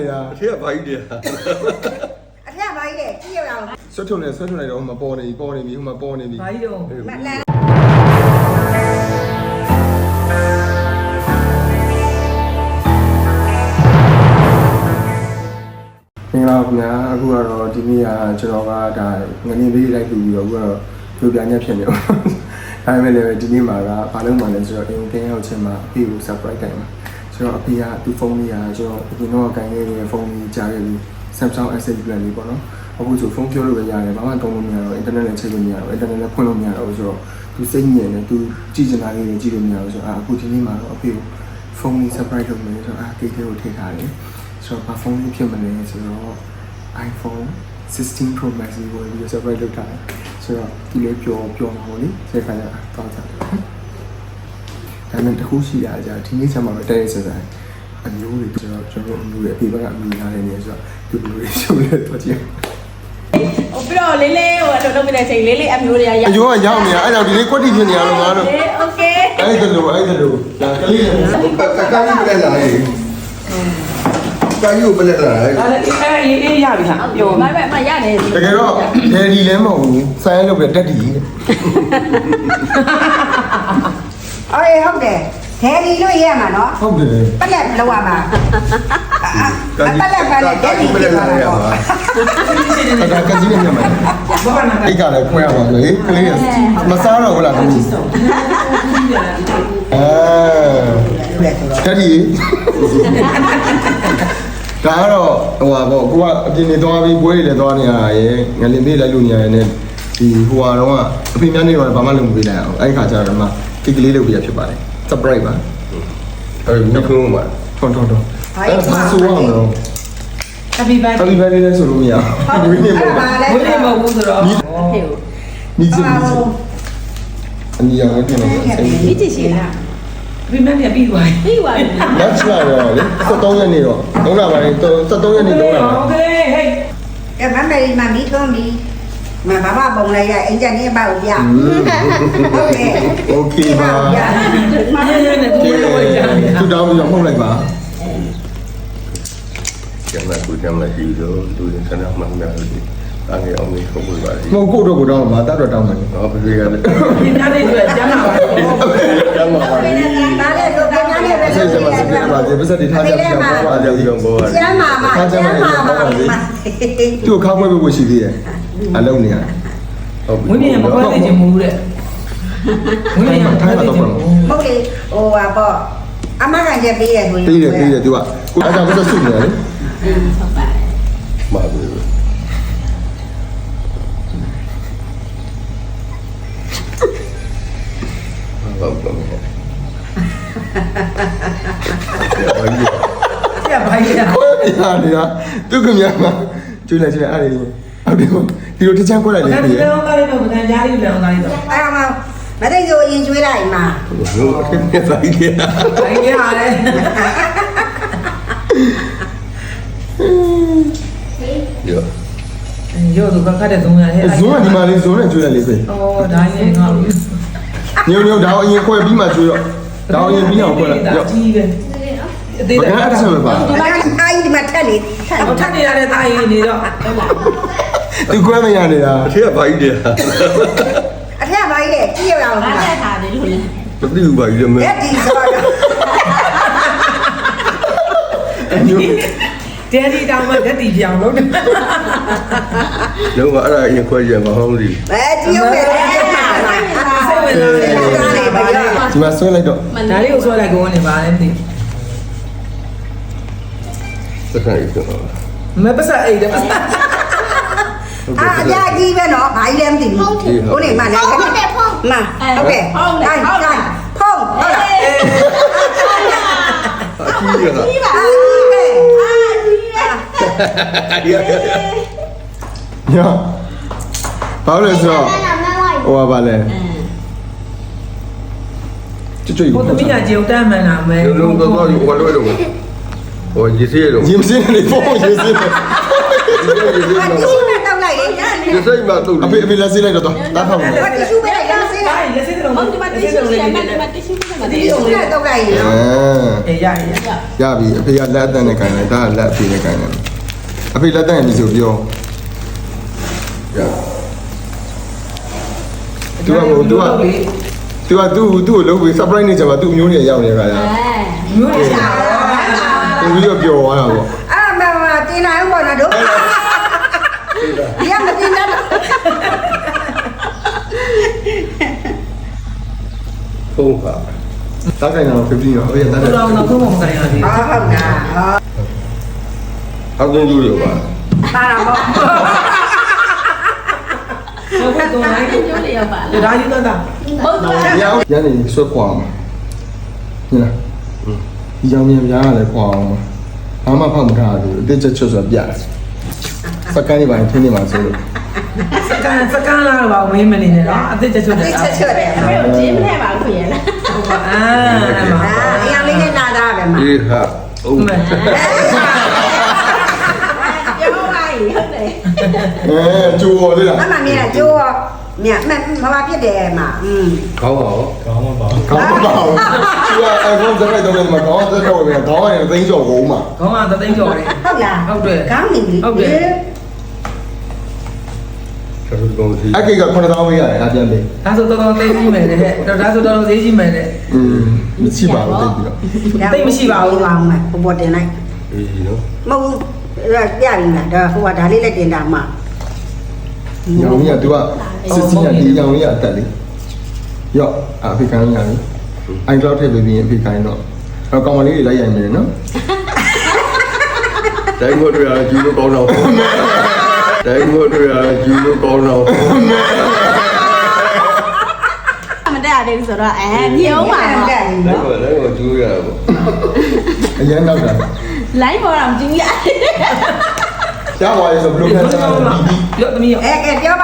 နေတာအထက်ကဘာကြီးတယ်အထက်ဘာကြီးလဲကြည့်ရအောင်ဆွတ်ထုံနေဆွတ်ထုံနေတော့ဟိုမှာပေါ်နေပြီပေါ်နေပြီဟိုမှာပေါ်နေပြီဘာကြီးတော့မလန်မင်္ဂလာပါခင်ဗျာအခုကတော့ဒီနေ့ကကျွန်တော်ကဒါငနေလေးလိုက်ပြီးတော့အခုကတော့လူပြညက်ဖြစ်နေတော့ဒါပေမဲ့လည်းဒီနေ့မှာကဘာလို့မှလဲဆိုတော့အင်ကင်းရောက်ချင်းမှာအဖေကို surprise တိုင်မှာ ကျွန်တော်အဖေကသူ့ဖုန်းလေးကကျွန်တော်အရင်တော့ကင်ခဲ့တဲ့ဖုန်းလေးကြားခဲ့ပြီး Samsung S8 Plan လေးပေါ့နော်အခုဆိုဖုန်းပြောလို့ပဲရတယ်ဘာမှတုံးလို့မရတော့ internet နဲ့ချိန်လို့မရတော့ internet နဲ့ဖွင့်လို့မရတော့ဆိုတော့သူစိတ်ညစ်နေသူကြည့်ချင်တာလေးတွေကြည့်လို့မရဘူးဆိုတော့အခုဒီနေ့မှာတော့အဖေကိုဖုန်းလေး surprise လုပ်မယ်ဆိုတော့အာကိတ်လေးကိုထည့်ထားတယ်ဆိုတော့ဘာဖုန်းလေးဖြစ်မလဲဆိုတော့ iPhone 16 Pro Max ကိုပြီးတော့ surprise လုပ်ထားတယ်ဆိုတော့ဒီလေးပျော်ပျော်မှာပေါ့လေဆက်ခါရတော့ကြတယ် ဒါနဲ့တခုရှိရကြဒီနေ့ချက်မှာပဲတဲ့ရစစအမျိုးတွေကျွန်တော်ကျွန်တော်အမျိုးတွေအပေဘက်ကအမျိုးလာနေနေဆိုတော့ဒီလိုလေးရှုပ်လဲတော့ကြည့် ဟိုပြီးတော့လေးလေးဟိုအလုပ်လုပ်နေတဲ့ချိန်လေးလေးအမျိုးတွေကရ အယိုးကရောက်နေတာအဲ့တော့ဒီလေးကွက်တီဖြစ်နေရတော့ငါတို့ โอเค အဲ့ဒါလိုအဲ့ဒါလိုဒါကလေးနဲ့ ကကကြီးပြလက်လာလေကာကြီးကိုပြလက်လာလေ အဲ့အဲ့အေးအေးရပြီလားပြော ဘာပဲမရနေ တကယ်တော့ဒယ်ဒီလည်းမဟုတ်ဘူးဆိုင်းလုပ်တဲ့တက်တီ အေးဟုတ်တယ်ဒယ်ဒီလို့ရမှာနော်ဟုတ်တယ်ပလက်လောက်ရမှာပလက်ပါလေဒယ်ဒီပြပြလက်လာလာရတော့ပါဒါကကြီးနဲ့ညမှာဘာမှမအိတ်ကလည်းခွဲရပါလေကလေးမစားတော့ဘူးလားသမီးအဲပြလက်ဆိုတော့တက်တီဒါကတော့ဟိုပါပေါ့ကိုကအပြင်နေသွားပြီးပွဲတွေလည်းသွားနေရတာရယ်ငလင်မေးလိုက်လို့နေရတယ်နဲ့ဒီဟိုဟာတော့အဖေများနေတော့ဘာမှလုပ်မပေးနိုင်အောင်အဲ့ခါကျတော့မှ ကိတ်ကလေးလုပ်ပြရဖြစ်ပါတယ် surprise ပါအဲ့ဒီမိကုန်းမှာထုံထုံထုံဘာအဲ့ဒါဆိုရအောင် Happy birthday Happy birthday လည်းဆိုလို့မရဘူးဝင်းနေမဟုတ်ဘူးဝင်းနေမဟုတ်ဘူးဆိုတော့ဟုတ်မိချင်မိချင်အနီရောင်လည်းပြင်လို့ဆက်ပြီးမိချင်ရှင်လားပြင်းမပြပြီးသွားပြီးသွားပြီ။လက်ချလာတော့လေ73ရက်နေတော့လုံးလာပါတယ်73ရက်နေလုံးလာပါ။ Okay ဟေး။ကဲမမေရီမမီထုံးပြီ။ မဘာမပုံလိုက်ရအင်ဂျင်နီယာပေါ့ဗျာဟုတ်ကဲ့ โอเคပါ ဗျာ မရရနဲ့ကိုယ်လိုဝိုင်းကြတယ် သူတောင်းပြီးတော့မှုတ်လိုက်ပါ ကျန်တဲ့ကိုကျန်တဲ့ဒီလိုလူတွေဆန္ဒမှန်းတယ်အငယ်အောင်လေးခုံးပါလေ မဟုတ်ကိုတော့ကိုတောင်းမှာတတ်တော့တောင်းမယ် တော့ပြည့်ရတယ် ဒီနားလေးတွေ့ကျမ်းပါပါ ကျမ်းပါပါလေ ဒါလည်းဆိုပြန်ရတဲ့ပဲ ဆက်ဆက်ပါဆက်ဆက်ပါဒီပစတိထားကြပြပါပါ အားကြောင့်ကြောင့်ပေါ် ကျမ်းမာမှာကျမ်းမာမှာ သူ့ခါခွဲဖို့ရှိသေးတယ် အလုံးနေရဟုတ်ပြီဝင်းနေမကွာသိချင်ဘူးတဲ့ဝင်းနေမကွာသိချင်ဘူးဟုတ်လေဟိုပါပေါ့အမကန်ချက်ပေးရဆိုရင်ပြီးတယ်ပြီးတယ်သူကကိုအားကြောင့်ပစစုနေတယ်လေဟုတ်ပါမှာပြီဟုတ်ပါဘူးဘာကြီးဆရာဘာကြီးလဲခွဲပြနေတာသူကမြန်မှာကျွေးလိုက်ကျွေးလိုက်အဲ့ဒီ ဟုတ်တယ်ဒီလိုတချမ်းခွဲလိုက်လေဒါပြီလည်းတော့လည်းတော့မကြားလေးလည်းအောင်သားလေးတော့အဲ့မှာမသိဆိုရင်ကျွေးလိုက်မှာဟိုအထက်ဘာကြီးလဲဘာကြီးရတယ်ရောရောသူကခတ်တဲ့ဇုံရဟဲ့ဇွန်းကဒီမှာလေးဇွန်းနဲ့ကျွေးလိုက်လေပဲအော်ဒါကြီးငါ့ကိုညုံညုံဒါအရင်ခွဲပြီးမှကျွေးတော့ဒါအရင်ပြီးအောင်ခွဲလိုက်ရောကြီးပဲအသေးဘာကအဆက်မပါဒီမှာအာကြီးဒီမှာထက်လေတော့ထပ်နေရတဲ့သားရင်နေတော့ သူခွဲမရနေတာအထက်ကဘာကြီးလဲအထက်ဘာကြီးလဲကြည့်ရအောင်ဘာလားတက်ထားတယ်လို့လဲမသိဘူးဘာကြီးလဲမအဲ့ဒီဆိုတော့ဒယ်ဒီတောင်မှဓာတ်တီပြောင်းလို့လုံးဝအဲ့ဒါအရင်ခွဲရမှာဟုတ်ပြီဘယ်ကြည့်ရမယ်အဲ့မှာစိတ်ဝင်စားတယ်ဒီမှာဆွဲလိုက်တော့ဒါလေးကိုဆွဲလိုက်ကိုနေပါလေမသိသက်ဆိုင်ရတော့မပတ်ဆက်အိတ်တယ်ပတ်ဆက် အာအကြကြီးပဲနော်ဘာကြီးလဲမသိဘူးကိုနေမှလည်းဟုတ်တယ်ဖုန်းမဟုတ်တယ်ဟုတ်တယ်ဟုတ်တယ်ဖုန်းဟုတ်လားအကြီးရတာအာကြီးပဲအာကြီးပဲရရရညဘာလို့လဲဆိုတော့ဟိုပါလဲကျွတ်ကျွတ်ဟိုသမီးကကြေုံတမ်းမှန်တာမဲလုံးလုံးတော့တော့ဘာလို့လဲဟိုရစီရတော့ရင်စင်းနေပုံရင်စင်း အတီးနဲ့တောက်လိုက်လေဒီစိတ်မှာတုတ်အဖေအဖေလက်စင်းလိုက်တော့တားဖောက်မယ်ဘာတီရှူးပဲလိုက်ရမစေးဒါလက်စစ်လုံးဟုတ်ဒီမှာတတစ်ရှိစုံရှိလေးတယ်နဲ့မှာဒီမှာတရှိရှိတယ်မှာဒီလိုနဲ့တော့လိုက်ရင်အဲအေးရရရရပြီအဖေကလက်အသက်နဲ့ခိုင်းတယ်ဒါကလက်အဖေနဲ့ခိုင်းတယ်အဖေလက်သက်ရင်ဒီဆိုပြောရသူကသူကသူကသူ့သူ့ကိုလုပ်ပြီး surprise နေကြပါသူ့မျိုးတွေရောက်နေတာကမျိုးတွေရှာသူပြီးတော့ပျော်သွားတာပေါ့အဲ့မမတင်နိုင်ဦးပေါ့နော်တို့ ဒီကမတင်တတ်တော့ဖုန်းပါတားခိုင်းတော့15ရောအဖေကတားတယ်တော့တော့ခုမှမကရင်ရသေးဟာဟုတ်တာဟာအောက်ကျင်းကျူးတွေပါပါတော့ပေါ့ဘူးဟုတ်တော့လိုက်ကျိုးလေးရောက်ပါလားဒါယူတော့တာဟုတ်တယ်ရအောင်ရနေဆွဲခွာမှာညလားဒီကြောင်မြန်များရတယ်ခွာအောင်ဘာမှဖောက်မထားဘူးအစ်ချက်ချွတ်ဆိုပြတယ် စကန်နေပါရင်ထင်းနေမှာဆိုလို့စကန်စကန်လာတော့မင်းမနေနဲ့နော်အစ်ချက်ချွတ်တဒီယ်ချက်ချက်တယ်ဘယ်ကိုဂျင်းထဲပါခွေရလားအာအာအရင်လေးနဲ့နာတာပဲမှာဒီဟာအုံးမှန်ပြောပါရင်ဟုတ်တယ်အဲကျိုးသေးလားမမမြင်ကျိုးမြတ်မမမဖြစ်တယ်မှာอืมခေါင်းပါရောကောင်းမပါဘူးသူကအဲကောင်စက်တော့တယ်မှာကောင်းစက်တော့တယ်ကောင်းရင်သိန်းကျော်ကုန်မှာခေါင်းကသသိန်းကျော်တယ်ဟုတ်လားဟုတ်တယ်ကောင်းနေပြီဟုတ်တယ် ကျွန်တော်ကောင်းစီ အကိက9000ပေးရတယ်အပြန်ပေး ဒါဆိုတော်တော်သိကြီးမယ်တဲ့တော့ဒါဆိုတော်တော်သေးကြီးမယ်တဲ့ อืมမရှိပါဘူးတိတ်ပြီးတော့ သိမရှိပါဘူး ပါအောင်မယ်ဘပေါ်တင်လိုက် အေးနော် မဟုတ်ဘူးပြပြီလားဒါဟိုကဒါလေးလည်းတင်တာမှာ ညောင်ကြီးက तू ကစစ်စစ်ကဒီညောင်ကြီးကအတက်လေရော့အဖေကန်ညာလေအိုင်ကလောက်ထည့်ပေးပြီးအဖေကန်တော့တော့ကောင်မလေးတွေလိုက်ရိုင်မယ်နော် တိုင်းမို့တွေကကျူးလို့ကောင်းတော့တိုင်းမို့တွေကကျူးလို့ကောင်းတော့ မတက်ရသေးဘူးဆိုတော့အဲမြုံပါတတော့ယ်တိုင်းနော်မို့တိုင်းမို့ကျူးရတာပေါ့အရန်တော့တာလိုင်းပေါ်တော့ကျင်းရရပါရဲ့ဆိုဘလို့ခံစားပြီးပြီးပြောသမီးရောအဲကဲပြော